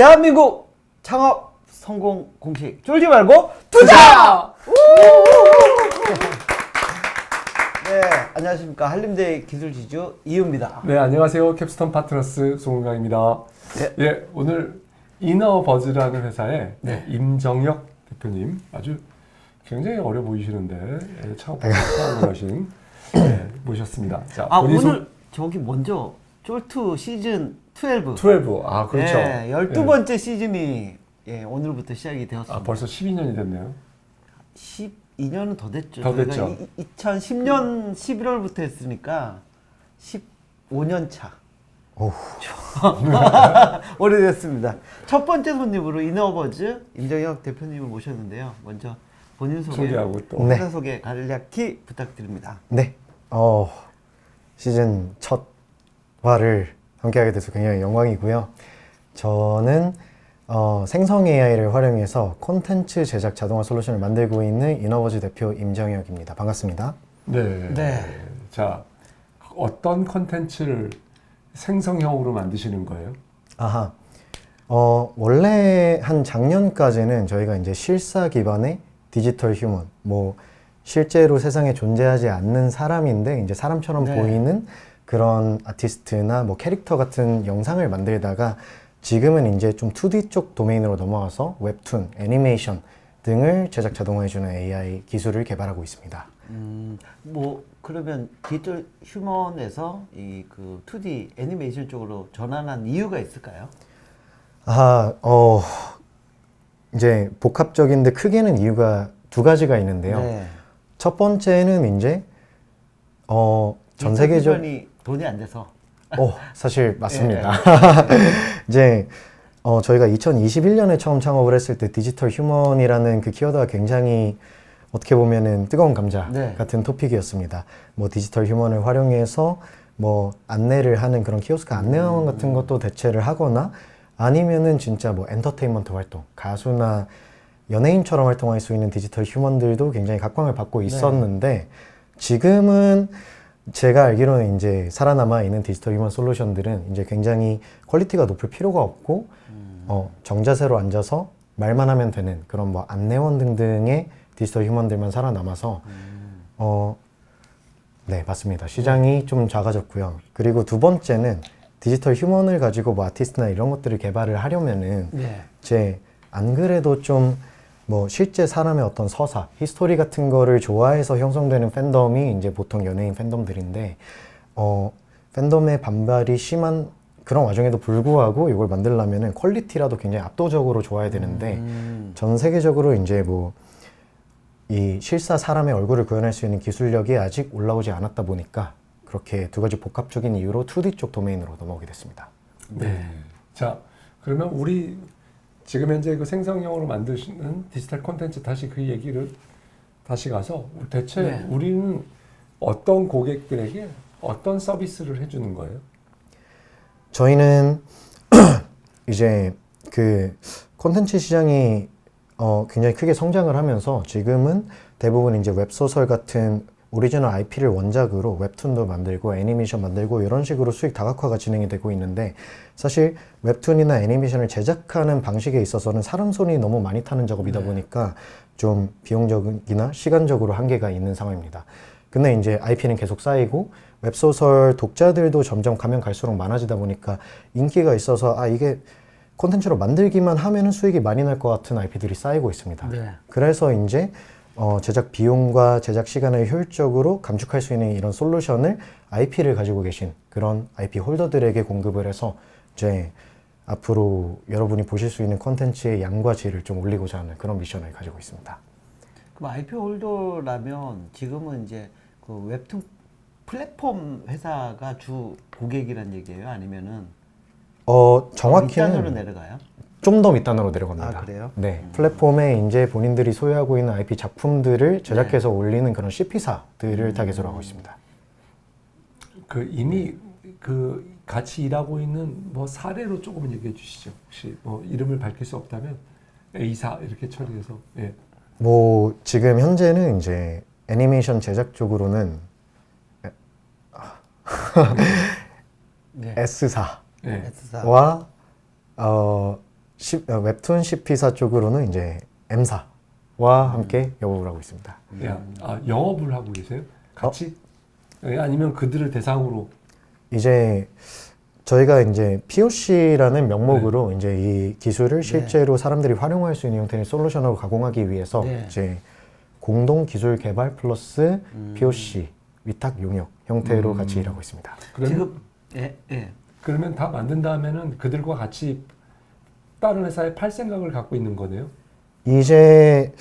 대한민국 창업 성공 공식 쫄지 말고 투자! 네, 안녕하십니까 한림대 기술지주 이유입니다. 네, 안녕하세요. 캡스톤 파트너스 송은강입니다. 네. 예, 오늘 이너버즈라는 회사의 네. 임정혁 대표님 아주 굉장히 어려 보이시는데 예, 창업하고 하신 예, 모셨습니다. 자, 아 오늘 저기 먼저 쫄투 시즌 12. 12. 아, 그렇죠. 네, 예. 12번째 시즌이 예, 오늘부터 시작이 되었습니다. 아, 벌써 12년이 됐네요. 12년은 더 됐죠. 더 저희가 됐죠. 이, 2010년 11월부터 했으니까 15년 차. 오래됐습니다. 첫 번째 손님으로 이너버즈 임정혁 대표님을 모셨는데요. 먼저 본인 소개, 소개하고 또 회사 소개 간략히 부탁드립니다. 네, 어, 시즌 첫 화를 함께하게 돼서 굉장히 영광이고요. 저는 어, 생성 AI를 활용해서 콘텐츠 제작 자동화 솔루션을 만들고 있는 이너버즈 대표 임정혁입니다. 반갑습니다. 네. 네. 자, 어떤 컨텐츠를 생성형으로 만드시는 거예요? 아하, 어, 원래 한 작년까지는 저희가 이제 실사 기반의 디지털 휴먼, 뭐 실제로 세상에 존재하지 않는 사람인데 이제 사람처럼 네. 보이는 그런 아티스트나 뭐 캐릭터 같은 영상을 만들다가 지금은 이제 좀 2D 쪽 도메인으로 넘어와서 웹툰, 애니메이션 등을 제작 자동화해주는 AI 기술을 개발하고 있습니다. 음, 뭐 그러면 디지털 휴먼에서 이 그 2D 애니메이션 쪽으로 전환한 이유가 있을까요? 아, 어, 이제 복합적인데 크게는 이유가 두 가지가 있는데요. 네. 첫 번째는 이제 어, 전 세계적 이 돈이 안 돼서. 어, 사실 맞습니다. 이제 어, 저희가 2021년에 처음 창업을 했을 때 디지털 휴먼이라는 그 키워드가 굉장히 어떻게 보면은 뜨거운 감자 네. 같은 토픽이었습니다. 뭐 디지털 휴먼을 활용해서 뭐 안내를 하는 그런 키오스크 안내원 같은 것도 대체를 하거나 아니면은 진짜 뭐 엔터테인먼트 활동, 가수나 연예인처럼 활동할 수 있는 디지털 휴먼들도 굉장히 각광을 받고 있었는데 지금은 제가 알기로는 이제 살아남아 있는 디지털 휴먼 솔루션들은 이제 굉장히 퀄리티가 높을 필요가 없고 어, 정자세로 앉아서 말만 하면 되는 그런 뭐 안내원 등등의 디지털 휴먼들만 살아남아서 어, 네 맞습니다 시장이 좀 작아졌고요 그리고 두 번째는 디지털 휴먼을 가지고 뭐 아티스트나 이런 것들을 개발을 하려면은 네. 제안 그래도 좀 뭐 실제 사람의 어떤 서사, 히스토리 같은 거를 좋아해서 형성되는 팬덤이 이제 보통 연예인 팬덤들인데 어 팬덤의 반발이 심한 그런 와중에도 불구하고 이걸 만들려면은 퀄리티라도 굉장히 압도적으로 좋아야 되는데 음. 전 세계적으로 이제 뭐 이 실사 사람의 얼굴을 구현할 수 있는 기술력이 아직 올라오지 않았다 보니까 그렇게 두 가지 복합적인 이유로 2D 쪽 도메인으로 넘어오게 됐습니다. 네. 자, 그러면 우리 지금 현재 그 생성형으로 만드시는 디지털 콘텐츠 다시 그 얘기를 다시 가서 대체 네. 우리는 어떤 고객들에게 어떤 서비스를 해주는 거예요? 저희는 이제 그 콘텐츠 시장이 어 굉장히 크게 성장을 하면서 지금은 대부분 이제 웹소설 같은 오리지널 IP를 원작으로 웹툰도 만들고 애니메이션 만들고 이런 식으로 수익 다각화가 진행이 되고 있는데 사실 웹툰이나 애니메이션을 제작하는 방식에 있어서는 사람 손이 너무 많이 타는 작업이다 보니까 좀 비용적이나 시간적으로 한계가 있는 상황입니다. 근데 이제 IP는 계속 쌓이고 웹소설 독자들도 점점 가면 갈수록 많아지다 보니까 인기가 있어서 아 이게 콘텐츠로 만들기만 하면은 수익이 많이 날 것 같은 IP들이 쌓이고 있습니다. 네. 그래서 이제 어, 제작 비용과 제작 시간을 효율적으로 감축할 수 있는 이런 솔루션을 IP를 가지고 계신 그런 IP 홀더들에게 공급을 해서 이제 앞으로 여러분이 보실 수 있는 콘텐츠의 양과 질을 좀 올리고자 하는 그런 미션을 가지고 있습니다. 그럼 IP 홀더라면 지금은 이제 그 웹툰 플랫폼 회사가 주 고객이란 얘기예요? 아니면은 어, 정확히는 내려가요? 좀 더 밑단으로 내려갑니다. 아, 그래요? 네. 플랫폼에 이제 본인들이 소유하고 있는 IP 작품들을 제작해서 올리는 그런 CP사들을 타겟으로 하고 있습니다. 그 이미 그 같이 일하고 있는 뭐 사례로 조금 얘기해 주시죠. 혹시 뭐 이름을 밝힐 수 없다면 A사 이렇게 처리해서 예. 뭐 지금 현재는 이제 애니메이션 제작 쪽으로는 네. S사와 S사. 어 시- 어, 웹툰 CP사 쪽으로는 이제 M사와 함께 영업을 하고 있습니다. 야, 아, 영업을 하고 계세요? 같이? 예, 아니면 그들을 대상으로 이제 저희가 이제 POC라는 명목으로 이제 이 기술을 실제로 사람들이 활용할 수 있는 형태의 솔루션으로 가공하기 위해서 네. 이제 공동 기술 개발 플러스 POC 위탁 용역 형태로 음. 같이 일하고 있습니다. 그러면 지금 예, 예. 그러면 다 만든 다음에는 그들과 같이 다른 회사에 팔 생각을 갖고 있는 거네요. 이제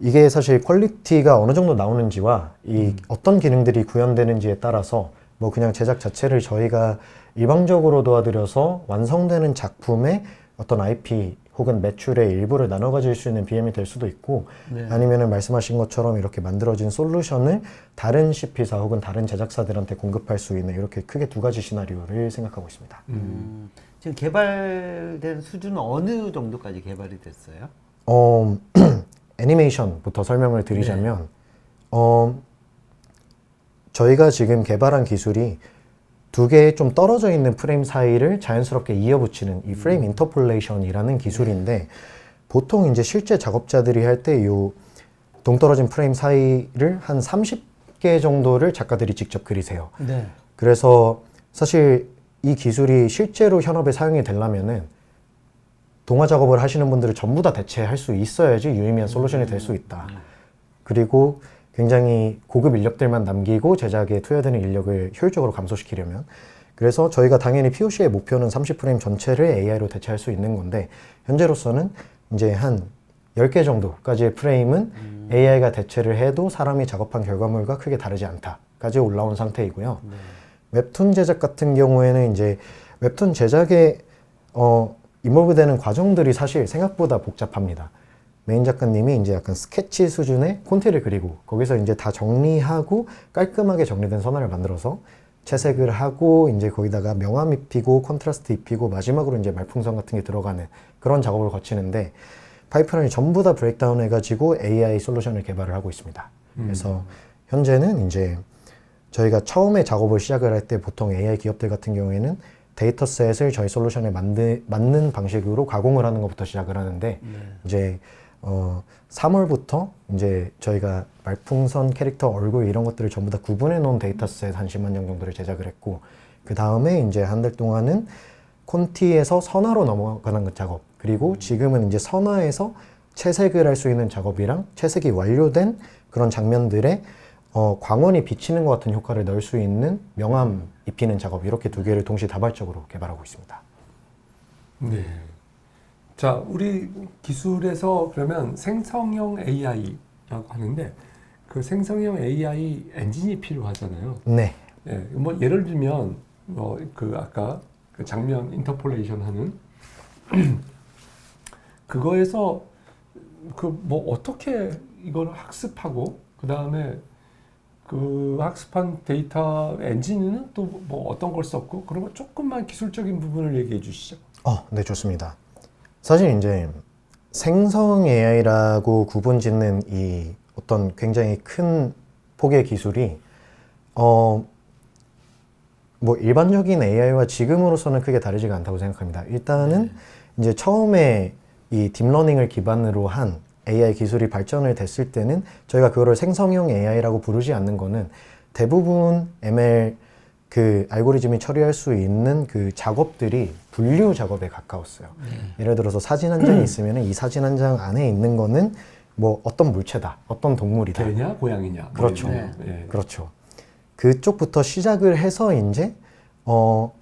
이게 사실 퀄리티가 어느 정도 나오는지와 이 어떤 기능들이 구현되는지에 따라서 뭐 그냥 제작 자체를 저희가 일방적으로 도와드려서 완성되는 작품의 어떤 IP 혹은 매출의 일부를 나눠 가질 수 있는 BM이 될 수도 있고 네. 아니면은 말씀하신 것처럼 이렇게 만들어진 솔루션을 다른 CP사 혹은 다른 제작사들한테 공급할 수 있는 이렇게 크게 두 가지 시나리오를 생각하고 있습니다. 음. 음, 지금 개발된 수준은 어느 정도까지 개발이 됐어요? 어, 애니메이션부터 설명을 드리자면, 어, 저희가 지금 개발한 기술이 두 개의 좀 떨어져 있는 프레임 사이를 자연스럽게 이어붙이는 이 프레임 인터폴레이션이라는 기술인데, 보통 이제 실제 작업자들이 할때요 동떨어진 프레임 사이를 한 30개 정도를 작가들이 직접 그리세요. 네. 그래서 사실 이 기술이 실제로 현업에 사용이 되려면은 동화 작업을 하시는 분들을 전부 다 대체할 수 있어야지 유의미한 솔루션이 될 수 있다. 그리고 굉장히 고급 인력들만 남기고 제작에 투여되는 인력을 효율적으로 감소시키려면 그래서 저희가 당연히 POC의 목표는 30프레임 전체를 AI로 대체할 수 있는 건데 현재로서는 이제 한 10개 정도까지의 프레임은 AI가 대체를 해도 사람이 작업한 결과물과 크게 다르지 않다까지 올라온 상태이고요. 웹툰 제작 같은 경우에는 이제 웹툰 제작에 어 인볼브되는 과정들이 사실 생각보다 복잡합니다. 메인 작가님이 이제 약간 스케치 수준의 콘티를 그리고 거기서 이제 다 정리하고 깔끔하게 정리된 선화를 만들어서 채색을 하고 이제 거기다가 명암 입히고 컨트라스트 입히고 마지막으로 이제 말풍선 같은 게 들어가는 그런 작업을 거치는데 파이프라인이 전부 다 브레이크다운 해가지고 AI 솔루션을 개발을 하고 있습니다. 그래서 현재는 이제 저희가 처음에 작업을 시작을 할 때 보통 AI 기업들 같은 경우에는 데이터셋을 저희 솔루션에 만드, 맞는 방식으로 가공을 하는 것부터 시작을 하는데 이제 어 3월부터 이제 저희가 말풍선 캐릭터 얼굴 이런 것들을 전부 다 구분해 놓은 데이터셋 한 10만 장 정도를 제작을 했고 그 다음에 이제 한 달 동안은 콘티에서 선화로 넘어가는 그 작업 그리고 지금은 이제 선화에서 채색을 할 수 있는 작업이랑 채색이 완료된 그런 장면들에 어, 광원이 비치는 것 같은 효과를 넣을 수 있는 명암 입히는 작업 이렇게 두 개를 동시에 다발적으로 개발하고 있습니다. 네. 자, 우리 기술에서 그러면 생성형 AI라고 하는데 그 생성형 AI 엔진이 필요하잖아요. 네, 예, 뭐 예를 들면 뭐 그 아까 그 장면 인터폴레이션 하는 그거에서 그 뭐 어떻게 이걸 학습하고 그 다음에 그 학습한 데이터 엔진은 또 뭐 어떤 걸 썼고 그런 거 조금만 기술적인 부분을 얘기해 주시죠. 어, 네 좋습니다. 사실 이제 생성 AI라고 구분 짓는 이 어떤 굉장히 큰 폭의 기술이 어, 뭐 일반적인 AI와 지금으로서는 크게 다르지가 않다고 생각합니다. 일단은 이제 처음에 이 딥러닝을 기반으로 한 AI 기술이 발전을 됐을 때는 저희가 그거를 생성형 AI라고 부르지 않는 거는 대부분 ML 그 알고리즘이 처리할 수 있는 그 작업들이 분류 작업에 가까웠어요. 예를 들어서 사진 한 장이 있으면 이 사진 한 장 안에 있는 거는 뭐 어떤 물체다, 어떤 동물이다. 개냐 고양이냐. 뭐 그렇죠. 예. 그렇죠. 그쪽부터 시작을 해서 이제 어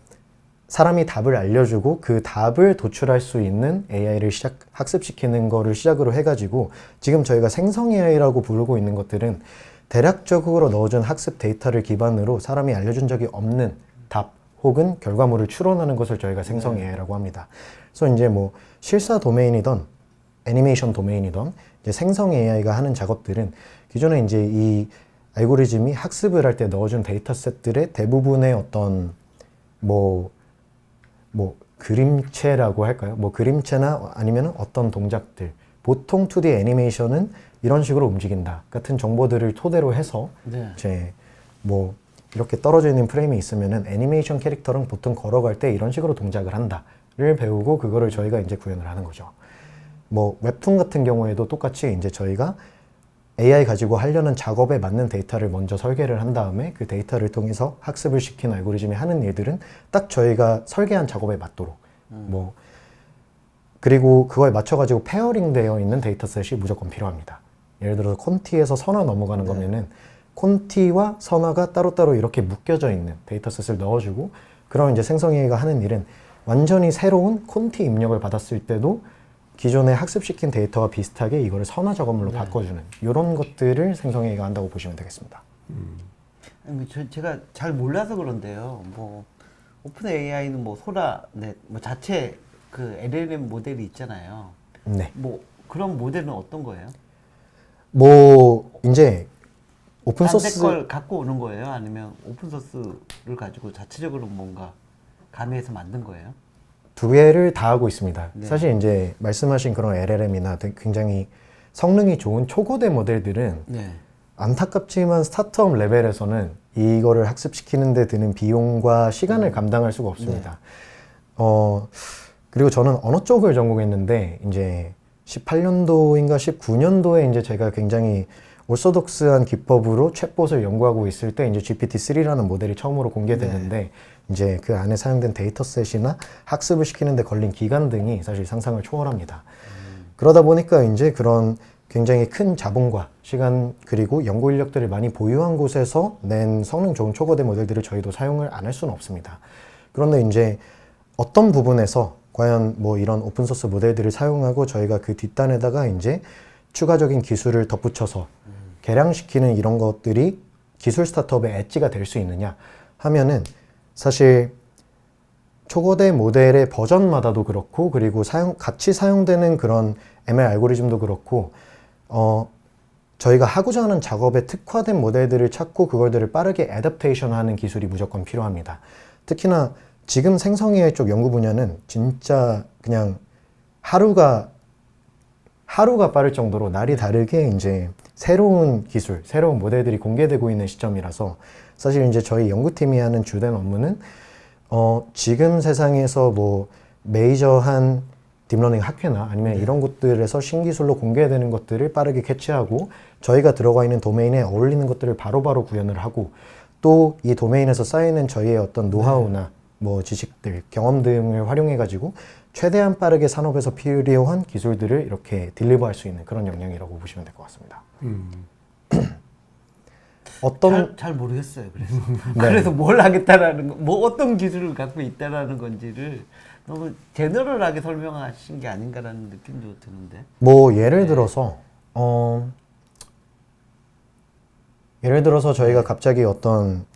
사람이 답을 알려주고 그 답을 도출할 수 있는 AI를 시작 학습시키는 거를 시작으로 해가지고 지금 저희가 생성 AI라고 부르고 있는 것들은 대략적으로 넣어준 학습 데이터를 기반으로 사람이 알려준 적이 없는 답 혹은 결과물을 추론하는 것을 저희가 생성 AI라고 합니다. 그래서 이제 뭐 실사 도메인이던 애니메이션 도메인이던 이제 생성 AI가 하는 작업들은 기존에 이제 이 알고리즘이 학습을 할 때 넣어준 데이터셋들의 대부분의 어떤 뭐, 뭐 그림체라고 할까요? 뭐 그림체나 아니면 어떤 동작들. 보통 2D 애니메이션은 이런 식으로 움직인다 같은 정보들을 토대로 해서 네. 이제 뭐 이렇게 떨어져 있는 프레임이 있으면은 애니메이션 캐릭터랑 보통 걸어갈 때 이런 식으로 동작을 한다. 데이터를 배우고 그거를 저희가 이제 구현을 하는 거죠. 뭐 웹툰 같은 경우에도 똑같이 이제 저희가 AI 가지고 하려는 작업에 맞는 데이터를 먼저 설계를 한 다음에 그 데이터를 통해서 학습을 시킨 알고리즘이 하는 일들은 딱 저희가 설계한 작업에 맞도록. 뭐 그리고 그거에 맞춰가지고 페어링 되어 있는 데이터셋이 무조건 필요합니다. 예를 들어서 콘티에서 선화 넘어가는 거면은 콘티와 선화가 따로따로 이렇게 묶여져 있는 데이터셋을 넣어주고 그럼 이제 생성AI가 하는 일은 완전히 새로운 콘티 입력을 받았을 때도 기존에 학습시킨 데이터와 비슷하게 이거를 선화 작업물로 바꿔주는 이런 것들을 생성AI가 한다고 보시면 되겠습니다. 아니, 뭐 저, 제가 잘 몰라서 그런데요. 뭐 오픈 AI는 뭐 소라넷 뭐 자체 그 LLM 모델이 있잖아요. 네. 뭐 그런 모델은 어떤 거예요? 뭐 이제 오픈 소스 걸 갖고 오는 거예요? 아니면 오픈 소스를 가지고 자체적으로 뭔가 가미해서 만든 거예요? 두 개를 다 하고 있습니다. 네. 사실 이제 말씀하신 그런 LLM이나 굉장히 성능이 좋은 초고대 모델들은 네. 안타깝지만 스타트업 레벨에서는 이거를 학습시키는 데 드는 비용과 시간을 감당할 수가 없습니다. 어, 그리고 저는 언어 쪽을 전공했는데 이제 18년도인가 19년도에 이제 제가 굉장히 올소독스한 기법으로 챗봇을 연구하고 있을 때 이제 GPT-3라는 모델이 처음으로 공개됐는데 이제 그 안에 사용된 데이터셋이나 학습을 시키는데 걸린 기간 등이 사실 상상을 초월합니다. 그러다 보니까 이제 그런 굉장히 큰 자본과 시간 그리고 연구 인력들을 많이 보유한 곳에서 낸 성능 좋은 초거대 모델들을 저희도 사용을 안 할 수는 없습니다. 그런데 이제 어떤 부분에서 과연 뭐 이런 오픈소스 모델들을 사용하고 저희가 그 뒷단에다가 이제 추가적인 기술을 덧붙여서 개량시키는 이런 것들이 기술 스타트업의 엣지가 될 수 있느냐 하면은 사실 초거대 모델의 버전마다도 그렇고 그리고 사용 같이 사용되는 그런 ML 알고리즘도 그렇고 어 저희가 하고자 하는 작업에 특화된 모델들을 찾고 그걸들을 빠르게 애답테이션하는 기술이 무조건 필요합니다. 특히나 지금 생성 AI 쪽 연구 분야는 진짜 그냥 하루가 하루가 빠를 정도로 날이 다르게 이제 새로운 기술, 새로운 모델들이 공개되고 있는 시점이라서 사실 이제 저희 연구팀이 하는 주된 업무는 어, 지금 세상에서 뭐 메이저한 딥러닝 학회나 아니면 이런 곳들에서 신기술로 공개되는 것들을 빠르게 캐치하고 저희가 들어가 있는 도메인에 어울리는 것들을 바로바로 구현을 하고 또 이 도메인에서 쌓이는 저희의 어떤 노하우나 뭐 지식들, 경험 등을 활용해 가지고 최대한 빠르게 산업에서 필요한 기술들을 이렇게 딜리버할 수 있는 그런 역량이라고 보시면 될 것 같습니다. 음. 어떤 잘, 잘 모르겠어요. 그래서 네. 그래서 뭘 하겠다라는 거, 뭐 어떤 기술을 갖고 있다라는 건지를 너무 제너럴하게 설명하신 게 아닌가라는 느낌도 드는데. 뭐 예를 들어서 어 예를 들어서 저희가 갑자기 어떤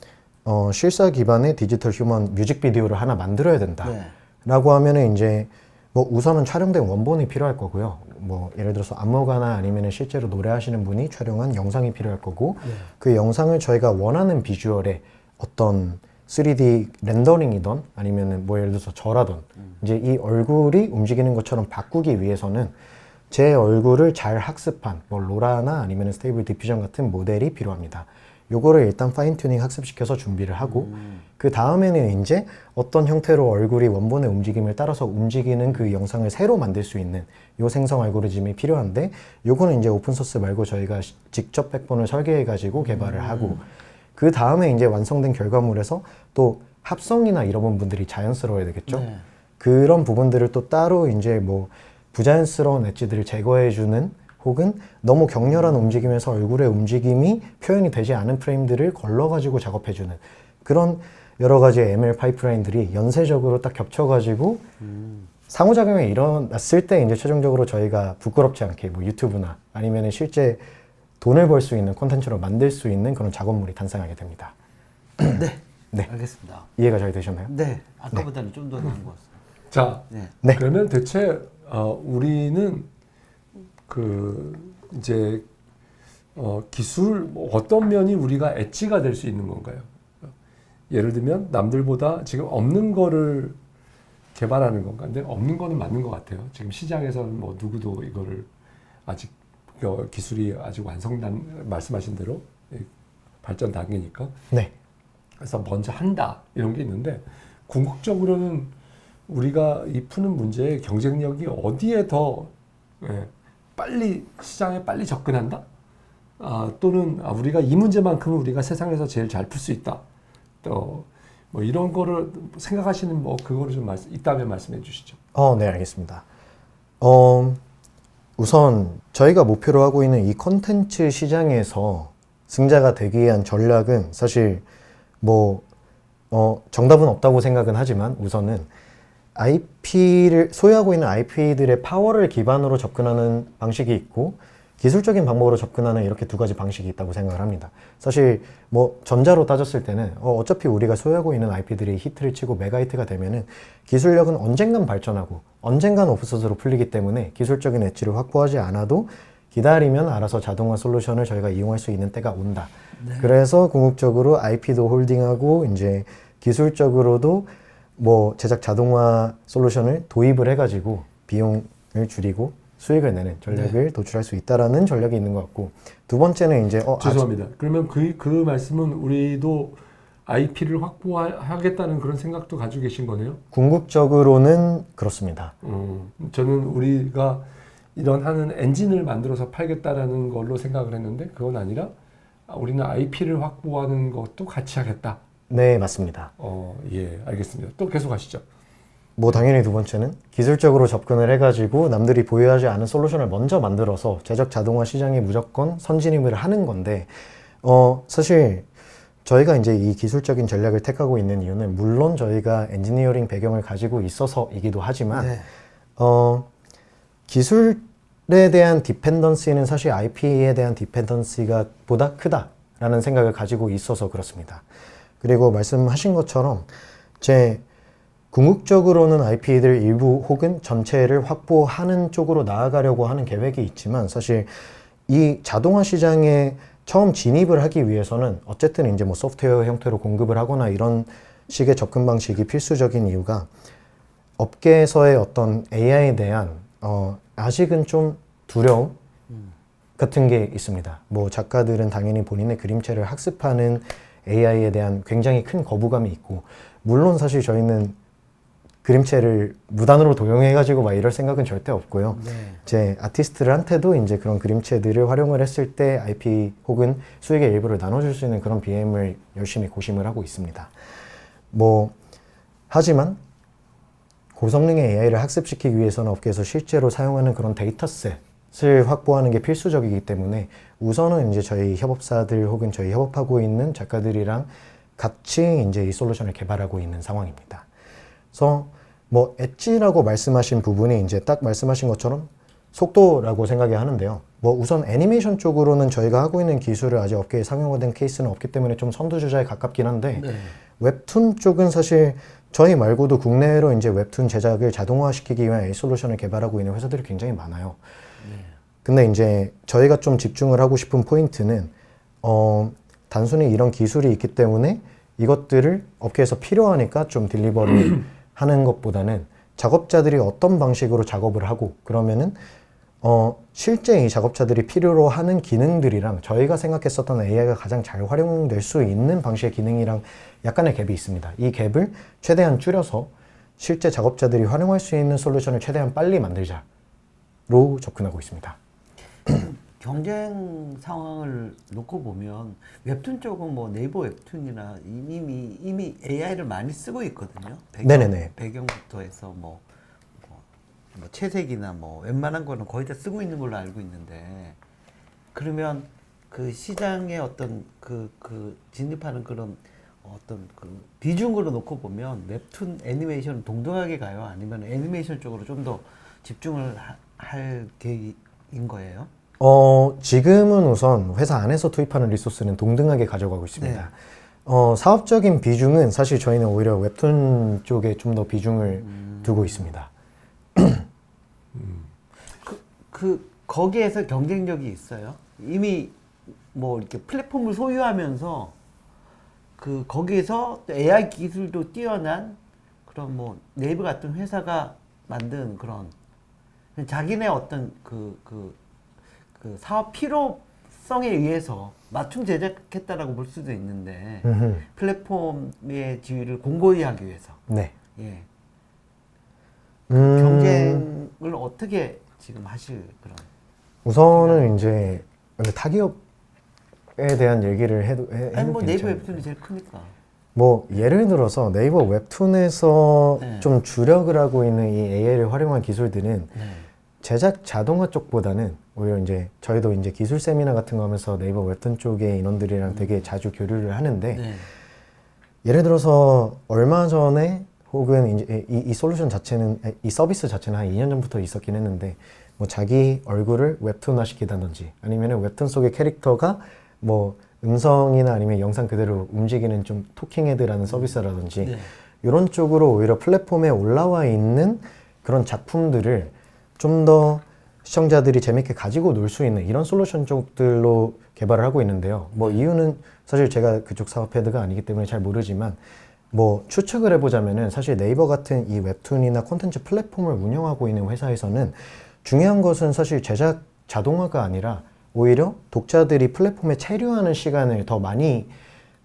어 실사 기반의 디지털 휴먼 뮤직비디오를 하나 만들어야 된다. 네. 라고 하면은 이제 뭐 우선은 촬영된 원본이 필요할 거고요. 뭐 예를 들어서 안무가나 아니면은 실제로 노래하시는 분이 촬영한 영상이 필요할 거고 그 영상을 저희가 원하는 비주얼에 어떤 3D 렌더링이던 아니면은 뭐 예를 들어서 저라던 이제 이 얼굴이 움직이는 것처럼 바꾸기 위해서는 제 얼굴을 잘 학습한 뭐 로라나 아니면 스테이블 디퓨전 같은 모델이 필요합니다. 요거를 일단 파인 튜닝 학습시켜서 준비를 하고 그 다음에는 이제 어떤 형태로 얼굴이 원본의 움직임을 따라서 움직이는 그 영상을 새로 만들 수 있는 요 생성 알고리즘이 필요한데 요거는 이제 오픈 소스 말고 저희가 시- 직접 백본을 설계해 가지고 개발을 하고 그 다음에 이제 완성된 결과물에서 또 합성이나 이런 부분들이 자연스러워야 되겠죠. 네. 그런 부분들을 또 따로 이제 뭐 부자연스러운 엣지들을 제거해주는 혹은 너무 격렬한 움직임에서 얼굴의 움직임이 표현이 되지 않은 프레임들을 걸러가지고 작업해주는 그런 여러 가지 ML 파이프라인들이 연쇄적으로 딱 겹쳐가지고 상호작용이 일어났을 때 이제 최종적으로 저희가 부끄럽지 않게 뭐 유튜브나 아니면 실제 돈을 벌 수 있는 콘텐츠로 만들 수 있는 그런 작업물이 탄생하게 됩니다. 네. 네. 알겠습니다. 이해가 잘 되셨나요? 네. 아까보다는 좀더 나은 것 같습니다. 자, 네. 네. 그러면 대체 어, 우리는 그 이제 어, 기술 뭐 어떤 면이 우리가 엣지가 될 수 있는 건가요? 예를 들면 남들보다 지금 없는 거를 개발하는 건가? 근데 없는 거는 맞는 것 같아요. 지금 시장에서는 뭐 누구도 이거를 아직 어, 기술이 아직 완성단 말씀하신 대로 이 발전 단계니까 네. 그래서 먼저 한다 이런 게 있는데 궁극적으로는 우리가 이 푸는 문제의 경쟁력이 어디에 더 예, 빨리 시장에 빨리 접근한다? 아, 또는 아, 우리가 이 문제만큼은 우리가 세상에서 제일 잘 풀 수 있다. 또 뭐 이런 거를 생각하시는 뭐 그거를 좀 말씀, 있다면 말씀해 주시죠. 어, 네, 알겠습니다. 어, 우선 저희가 목표로 하고 있는 이 컨텐츠 시장에서 승자가 되기 위한 전략은 사실 뭐 어, 정답은 없다고 생각은 하지만 우선은 IP를 소유하고 있는 IP들의 파워를 기반으로 접근하는 방식이 있고 기술적인 방법으로 접근하는 이렇게 두 가지 방식이 있다고 생각을 합니다. 사실 뭐 전자로 따졌을 때는 어, 어차피 우리가 소유하고 있는 IP들이 히트를 치고 메가히트가 되면은 기술력은 언젠간 발전하고 언젠간 오프소스로 풀리기 때문에 기술적인 엣지를 확보하지 않아도 기다리면 알아서 자동화 솔루션을 저희가 이용할 수 있는 때가 온다. 그래서 궁극적으로 IP도 홀딩하고 이제 기술적으로도 뭐 제작 자동화 솔루션을 도입을 해가지고 비용을 줄이고 수익을 내는 전략을 도출할 수 있다라는 전략이 있는 것 같고 두 번째는 이제 어, 아직- 죄송합니다. 그러면 그, 그 말씀은 우리도 IP를 확보하겠다는 그런 생각도 가지고 계신 거네요? 궁극적으로는 그렇습니다. 음, 저는 우리가 이런 하는 엔진을 만들어서 팔겠다라는 걸로 생각을 했는데 그건 아니라 아, 우리는 IP를 확보하는 것도 같이 하겠다. 네, 맞습니다. 어, 예, 알겠습니다. 또 계속 하시죠. 뭐 당연히 두 번째는 기술적으로 접근을 해가지고 남들이 보유하지 않은 솔루션을 먼저 만들어서 제작 자동화 시장에 무조건 선진입을 하는 건데 어 사실 저희가 이제 이 기술적인 전략을 택하고 있는 이유는 물론 저희가 엔지니어링 배경을 가지고 있어서이기도 하지만 네. 어 기술에 대한 디펜던시는 사실 IP에 대한 디펜던시가 보다 크다라는 생각을 가지고 있어서 그렇습니다. 그리고 말씀하신 것처럼 제 궁극적으로는 IP들 일부 혹은 전체를 확보하는 쪽으로 나아가려고 하는 계획이 있지만 사실 이 자동화 시장에 처음 진입을 하기 위해서는 어쨌든 이제 뭐 소프트웨어 형태로 공급을 하거나 이런 식의 접근 방식이 필수적인 이유가 업계에서의 어떤 AI에 대한 어, 아직은 좀 두려움 같은 게 있습니다. 뭐 작가들은 당연히 본인의 그림체를 학습하는 AI에 대한 굉장히 큰 거부감이 있고 물론 사실 저희는 그림체를 무단으로 도용해가지고 막 이럴 생각은 절대 없고요. 네. 제 아티스트들한테도 이제 그런 그림체들을 활용을 했을 때 IP 혹은 수익의 일부를 나눠줄 수 있는 그런 BM을 열심히 고심을 하고 있습니다. 뭐 하지만 고성능의 AI를 학습시키기 위해서는 업계에서 실제로 사용하는 그런 데이터셋 을 확보하는 게 필수적이기 때문에 우선은 이제 저희 협업사들 혹은 저희 협업하고 있는 작가들이랑 같이 이제 이 솔루션을 개발하고 있는 상황입니다. 그래서 뭐 엣지라고 말씀하신 부분이 이제 딱 말씀하신 것처럼 속도라고 생각이 하는데요. 뭐 우선 애니메이션 쪽으로는 저희가 하고 있는 기술을 아직 업계에 상용화된 케이스는 없기 때문에 좀 선두주자에 가깝긴 한데 네. 웹툰 쪽은 사실 저희 말고도 국내로 이제 웹툰 제작을 자동화시키기 위한 A 솔루션을 개발하고 있는 회사들이 굉장히 많아요. 근데 이제 저희가 좀 집중을 하고 싶은 포인트는 어 단순히 이런 기술이 있기 때문에 이것들을 업계에서 필요하니까 좀 딜리버리 하는 것보다는 작업자들이 어떤 방식으로 작업을 하고 그러면은 어 실제 이 작업자들이 필요로 하는 기능들이랑 저희가 생각했었던 AI가 가장 잘 활용될 수 있는 방식의 기능이랑 약간의 갭이 있습니다. 이 갭을 최대한 줄여서 실제 작업자들이 활용할 수 있는 솔루션을 최대한 빨리 만들자 로 접근하고 있습니다. 경쟁 상황을 놓고 보면 웹툰 쪽은 뭐 네이버 웹툰이나 이미 이미 AI를 많이 쓰고 있거든요. 배경, 네네네. 배경부터 해서 뭐, 뭐, 뭐 채색이나 뭐 웬만한 거는 거의 다 쓰고 있는 걸로 알고 있는데 그러면 그 시장의 어떤 그, 그 진입하는 그런 어떤 그 비중으로 놓고 보면 웹툰 애니메이션은 동등하게 가요? 아니면 애니메이션 쪽으로 좀 더 집중을 하- 할 계획인 거예요? 어, 지금은 우선 회사 안에서 투입하는 리소스는 동등하게 가져가고 있습니다. 네. 어, 사업적인 비중은 사실 저희는 오히려 웹툰 쪽에 좀 더 비중을 두고 있습니다. 그 거기에서 경쟁력이 있어요. 이미 뭐 이렇게 플랫폼을 소유하면서 그 거기에서 또 AI 기술도 뛰어난 그런 뭐 네이버 같은 회사가 만든 그런 자기네 어떤 그 그 그 사업 필요성에 의해서 맞춤 제작했다라고 볼 수도 있는데 음흠. 플랫폼의 지위를 공고히 하기 위해서 네. 예. 음, 경쟁을 어떻게 지금 하실 그런? 우선은 이제 근데 타기업에 대한 얘기를 해도 해, 아니 뭐 네이버 웹툰이 제일 크니까. 뭐 예를 들어서 네이버 웹툰에서 네. 좀 주력을 하고 있는 이 AI를 활용한 기술들은 네. 제작 자동화 쪽보다는 오히려 이제 저희도 이제 기술 세미나 같은 거 하면서 네이버 웹툰 쪽의 인원들이랑 되게 자주 교류를 하는데 네. 예를 들어서 얼마 전에 혹은 이제 이, 이 솔루션 자체는 이 서비스 자체는 한 2년 전부터 있었긴 했는데 뭐 자기 얼굴을 웹툰화 시키다든지 아니면 웹툰 속의 캐릭터가 뭐 음성이나 아니면 영상 그대로 움직이는 좀 토킹 헤드라는 서비스라든지 네. 이런 쪽으로 오히려 플랫폼에 올라와 있는 그런 작품들을 좀 더 시청자들이 재밌게 가지고 놀 수 있는 이런 솔루션 쪽들로 개발을 하고 있는데요. 뭐 이유는 사실 제가 그쪽 사업 헤드가 아니기 때문에 잘 모르지만 뭐 추측을 해보자면은 사실 네이버 같은 이 웹툰이나 콘텐츠 플랫폼을 운영하고 있는 회사에서는 중요한 것은 사실 제작 자동화가 아니라 오히려 독자들이 플랫폼에 체류하는 시간을 더 많이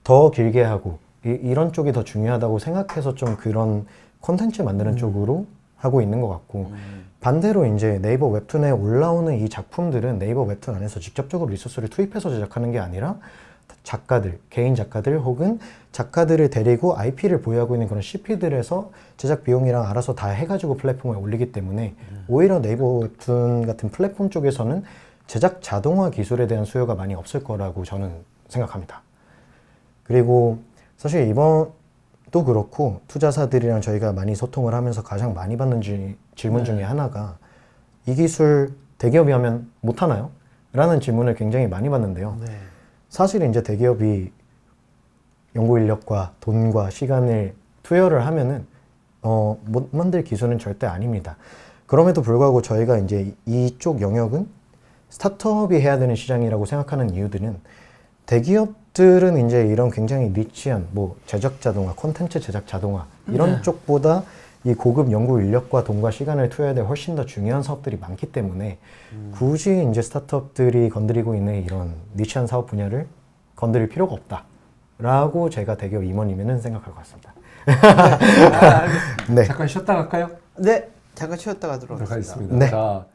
더 길게 하고 이, 런 쪽이 더 중요하다고 생각해서 좀 그런 콘텐츠 만드는 쪽으로 하고 있는 것 같고 반대로 이제 네이버 웹툰에 올라오는 이 작품들은 네이버 웹툰 안에서 직접적으로 리소스를 투입해서 제작하는 게 아니라 작가들, 개인 작가들 혹은 작가들을 데리고 IP를 보유하고 있는 그런 CP들에서 제작 비용이랑 알아서 다 해가지고 플랫폼에 올리기 때문에 오히려 네이버 웹툰 같은 플랫폼 쪽에서는 제작 자동화 기술에 대한 수요가 많이 없을 거라고 저는 생각합니다. 그리고 사실 이번 도 그렇고 투자사들이랑 저희가 많이 소통을 하면서 가장 많이 받는 지- 질문 중에 하나가 이 기술 대기업이 하면 못 하나요? 라는 질문을 굉장히 많이 받는데요. 네. 사실 이제 대기업이 연구 인력과 돈과 시간을 투여를 하면은 어, 못 만들 기술은 절대 아닙니다. 그럼에도 불구하고 저희가 이제 이쪽 영역은 스타트업이 해야 되는 시장이라고 생각하는 이유들은 대기업들은 이제 이런 굉장히 니치한 뭐 제작 자동화, 콘텐츠 제작 자동화 이런 쪽보다 이 고급 연구 인력과 돈과 시간을 투여해야 될 훨씬 더 중요한 사업들이 많기 때문에 굳이 이제 스타트업들이 건드리고 있는 이런 니치한 사업 분야를 건드릴 필요가 없다라고 제가 대기업 임원이면은 생각할 것 같습니다. 아, 알겠습니다. 네. 잠깐 쉬었다 갈까요? 네. 잠깐 쉬었다가 들어오겠습니다. 들어가겠습니다. 네. 자,